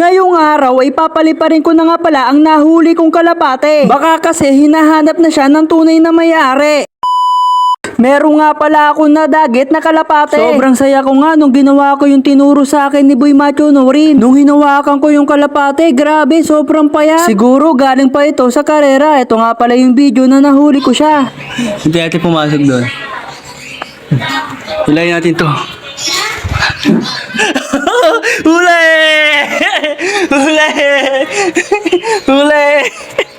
Ngayong araw ay papaliparin ko na nga pala ang nahuli kong kalapate. Baka kasi hinahanap na siya ng tunay na may-ari. Meron nga pala ako na dagit na kalapate. Sobrang saya ko nga nung ginawa ko yung tinuro sa akin ni Boy Macho Norin. Nung hinawakan ko yung kalapate, grabe, sobrang payat. Siguro galing pa ito sa karera. Ito nga pala yung video na nahuli ko siya. Hindi natin pumasok doon. Hilayin natin to. Huli! Huli! Huli! Huli!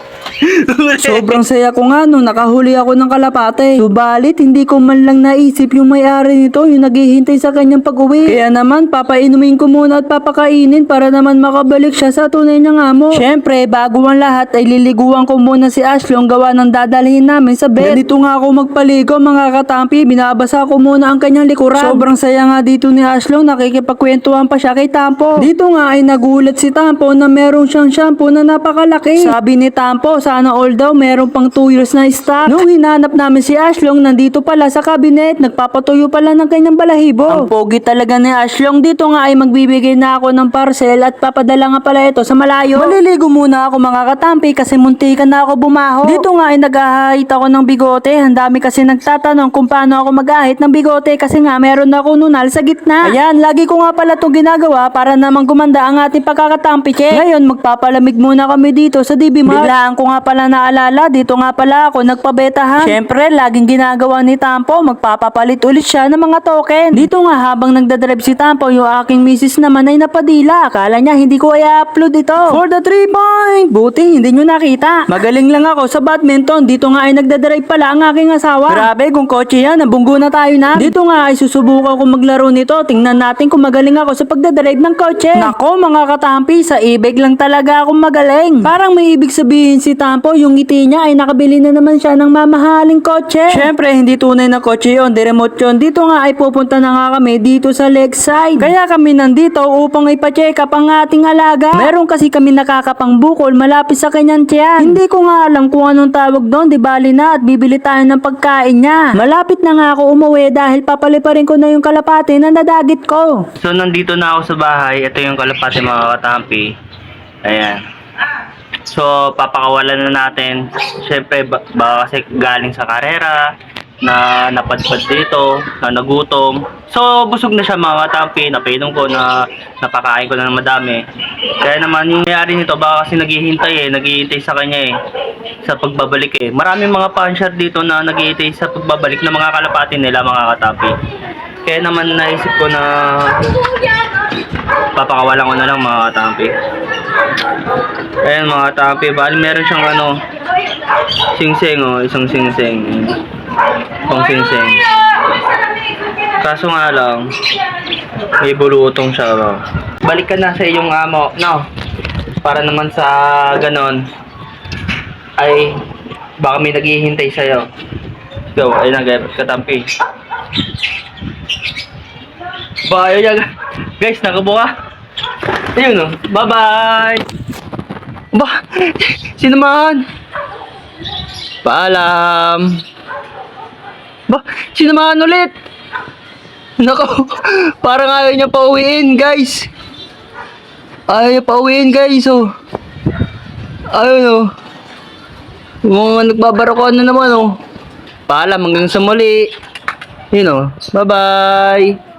Sobrang saya ko nga nung nakahuli ako ng kalapate. Subalit, hindi ko man lang naisip yung may-ari nito, yung naghihintay sa kanyang pag-uwi. Kaya naman, papainumin ko muna at papakainin para naman makabalik siya sa tunay niyang amo. Syempre, bago ang lahat ay liliguan ko muna si Ashlong gawa ng dadalhin namin sa bed. Ganito nga ako magpaligo mga katampi, binabasa ko muna ang kanyang likuran. Sobrang saya nga dito ni Ashlong, nakikipagkwentuhan pa siya kay Tampo. Dito nga ay nagulat si Tampo na meron siyang shampoo na napakalaki. Sabi ni Tampo, sana all daw meron pang 2 years na stock. Nung hinanap namin si Ashlong, nandito pala sa cabinet, nagpapatuyo pala ng kanyang balahibo. Ang pogi talaga ni Ashlong, dito nga ay magbibigay na ako ng parcel at papadala nga pala ito sa malayo. Maliligo muna ako mga katampi kasi muntikan na ako bumaho. Dito nga ay nag-ahit ako ng bigote. Ang dami kasi nagtatanong kung paano ako mag-ahit ng bigote kasi nga meron na ako nunal sa gitna. Ayan, lagi ko nga pala itong ginagawa para namang gumanda ang ating pagkakatampi. Ngayon, magpapalamig muna kami dito sa DB Mart. Biglaan ko nga pala naalala, dito nga pala ako nagpabetahan. Siyempre, laging ginagawa ni Tampo, magpapapalit ulit siya ng mga token. Dito nga habang nagdadrive si Tampo, yung aking misis naman ay napadila. Akala niya hindi ko ay upload ito. For the 3 point! Buti, hindi nyo nakita. Magaling lang ako sa badminton. Dito nga ay nagdadrive pala ang aking asawa. Grabe, kung kotse yan, nabunggo na tayo na. Dito nga ay susubukan ko maglaro nito. Tingnan natin kung magaling ako sa pagdadrive ng kotse. Nako, mga katampi, sa ibig lang talaga akong magaling. Parang may ibig sabihin si Tampo, yung ngiti niya ay nakabili na naman siya ng mamahaling kotse. Syempre, hindi tunay na kotse yon, di remote yun. Dito nga ay pupunta na nga kami dito sa lakeside. Kaya kami nandito upang ipacheck up ang ating alaga. Meron kasi kami nakakapang bukol malapit sa kanyang tiyan. Hindi ko nga alam kung anong tawag doon, di bali na at bibili tayo ng pagkain niya. Malapit na nga ako umuwi dahil papaliparin ko na yung kalapate na nadagit ko. So, nandito na ako sa bahay. Ito yung kalapate mga katampi. Ayan. So, papakawalan na natin. Siyempre, ba- baka kasi galing sa karera, na napadpad dito, na nagutom. So, busog na siya mga katampi. Napainom ko na napakain ko na ng madami. Kaya naman, yung mayari nito, baka kasi naghihintay eh. Naghihintay sa kanya eh. Sa pagbabalik eh. Maraming mga puncher dito na naghihintay sa pagbabalik ng mga kalapati nila mga katampi. Kaya naman naisip ko na papakawalan ko na lang mga katampi. Ayan mga katampi, bali meron siyang ano, singsing oh, isang singsing. Pang singsing. Kaso nga lang, may bulutong siya. Oh. Balik ka na sa iyong amo, no? Para naman sa ganon, ay baka may naghihintay sa'yo. Go, ayun na guys, katampi. Ba, ayun yan. Guys, nakabuka. Ayun oh. Bye-bye. Ba, sino man? Paalam. Ba, sino man ulit? Nako, parang ayaw niya pauwiin, guys. Ayaw niya pauwiin, guys, oh. Ayun, oh. Mga nagbabarakuan na naman, oh. Paalam, hanggang sa muli. Yun, oh. Bye-bye.